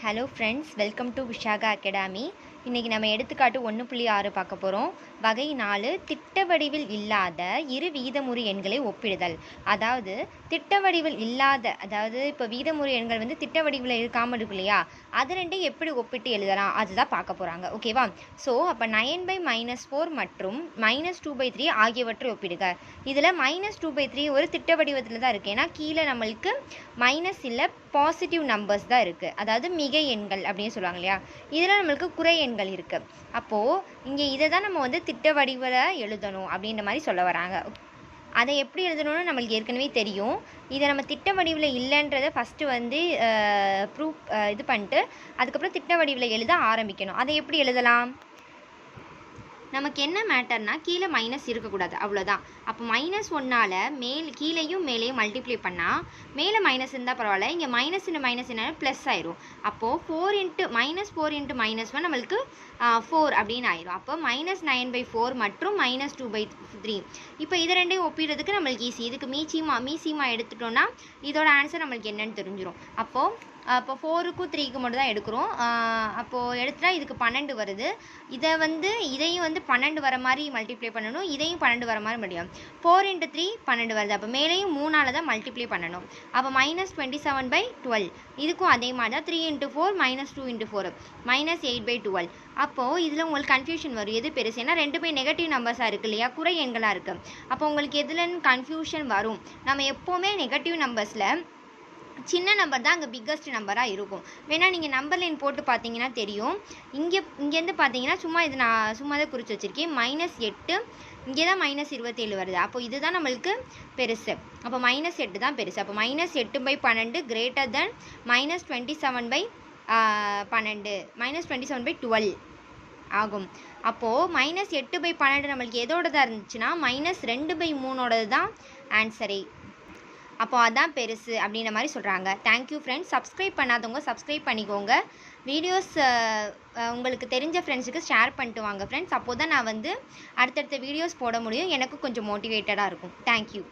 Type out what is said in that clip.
Hello friends, welcome to Vishaga Academy. இன்றைக்கி நம்ம எடுத்துக்காட்டு ஒன்று புள்ளி ஆறு பார்க்க போகிறோம் வகை நாலு திட்ட வடிவில் இல்லாத இரு வீதமுறு எண்களை ஒப்பிடுதல். அதாவது திட்ட வடிவில் இல்லாத அதாவது இப்போ வீதமுறு எண்கள் வந்து திட்ட வடிவில் இருக்காமல் இருக்கு இல்லையா? அது ரெண்டையும் எப்படி ஒப்பிட்டு எழுதலாம்? அதுதான் பார்க்க போகிறாங்க ஓகேவா ஸோ அப்போ நைன் பை மைனஸ் ஃபோர் மற்றும் மைனஸ் டூ பை த்ரீ ஆகியவற்றை ஒப்பிடுக. இதில் மைனஸ் டூ பை த்ரீ ஒரு திட்ட வடிவத்தில் தான் இருக்குது ஏன்னா கீழே நம்மளுக்கு மைனஸ் இல்லை பாசிட்டிவ் நம்பர்ஸ் தான் இருக்குது அதாவது மிகை எண்கள் அப்படின்னு சொல்லுவாங்க இல்லையா? இதில் நம்மளுக்கு குறை எண்கள் இருக்குது அப்போது இங்கே இதை தான் நம்ம வந்து திட்ட வடிவில் எழுதணும் அப்படின்ற மாதிரி சொல்ல வராங்க. அதை எப்படி எழுதணும்னு நம்மளுக்கு ஏற்கனவே தெரியும். இதை நம்ம திட்ட வடிவில் இல்லைன்றதை ஃபஸ்ட்டு வந்து ப்ரூஃப் இது பண்ணிட்டு அதுக்கப்புறம் திட்ட வடிவில் எழுத ஆரம்பிக்கணும். அதை எப்படி எழுதலாம்? நமக்கு என்ன மேட்டர்னா கீழே மைனஸ் இருக்கக்கூடாது அவ்வளோதான் அப்போ மைனஸ் ஒன்னால் மேல் கீழேயும் மேலேயும் மல்டிப்ளை பண்ணால் மேலே மைனஸ் இருந்தால் பரவாயில்ல இங்கே மைனஸ் இன்ட்டு மைனஸ் என்ன ப்ளஸ் ஆயிரும். அப்போது four into minus four into minus one நம்மளுக்கு ஃபோர் அப்படின்னு ஆயிரும். அப்போ மைனஸ் நைன் பை ஃபோர் மற்றும் மைனஸ் டூ பை த்ரீ இப்போ இது ரெண்டையும் ஒப்பிடுறதுக்கு நம்மளுக்கு ஈஸி இதுக்கு மீச்சிமா மீசிமா எடுத்துட்டோம்னா இதோட ஆன்சர் நம்மளுக்கு என்னன்னு தெரிஞ்சிடும் அப்போது அப்போ ஃபோருக்கும் த்ரீக்கு மட்டும் தான் எடுக்கிறோம். அப்போது எடுத்துட்டா இதுக்கு பன்னெண்டு வருது. இதை வந்து இதையும் வந்து பன்னெண்டு வர மாதிரி மல்டிப்ளை பண்ணணும். இதையும் பன்னெண்டு வர மாதிரி முடியும். ஃபோர் இன்ட்டு த்ரீ பன்னெண்டு வருது. அப்போ மேலேயும் மூணால் தான் மல்டிப்ளை பண்ணணும். அப்போ minus twenty seven by twelve இதுக்கும் அதே மாதிரி தான். Three into four minus two into four minus eight by twelve அப்போது இதில் உங்களுக்கு கன்ஃபியூஷன் வரும். எது பெருசு? ஏன்னா ரெண்டுமே நெகட்டிவ் நம்பர்ஸாக இருக்குது இல்லையா? குறை எண்களாக இருக்குது அப்போ உங்களுக்கு எதுலன்னு கன்ஃபியூஷன் வரும். நம்ம எப்போவுமே நெகட்டிவ் நம்பர்ஸில் சின்ன நம்பர் தான் அங்கே பிக்கஸ்ட் நம்பராக இருக்கும். வேணால் நீங்கள் நம்பர் லைன் போட்டு பார்த்தீங்கன்னா தெரியும். இங்கே இங்கேருந்து பார்த்தீங்கன்னா சும்மா இது நான் சும்மா தான் குறித்து வச்சுருக்கேன். மைனஸ் எட்டு இங்கே தான் மைனஸ் இருபத்தேழு வருது. அப்போ இதுதான் நம்மளுக்கு பெருசு. அப்போ மைனஸ் எட்டு தான் பெருசு. அப்போ மைனஸ் எட்டு பை பன்னெண்டு greater than minus twenty seven by பன்னெண்டு. Minus twenty seven by twelve ஆகும். அப்போது மைனஸ் எட்டு பை பன்னெண்டு நம்மளுக்கு எதோடதாக இருந்துச்சுன்னா மைனஸ் ரெண்டு பை மூணோடது தான் ஆன்சரே அப்போ அதான் பெருசு அப்படின்ற மாதிரி சொல்கிறாங்க தேங்க்யூ ஃப்ரெண்ட்ஸ் சப்ஸ்கிரைப் பண்ணாதவங்க சப்ஸ்கிரைப் பண்ணிக்கோங்க. வீடியோஸ் உங்களுக்கு தெரிஞ்ச ஃப்ரெண்ட்ஸுக்கு ஷேர் பண்ணிட்டு வாங்க ஃப்ரெண்ட்ஸ் அப்போ தான் நான் வந்து அடுத்தடுத்த வீடியோஸ் போட முடியும். எனக்கும் கொஞ்சம் மோட்டிவேட்டடாக இருக்கும். தேங்க்யூ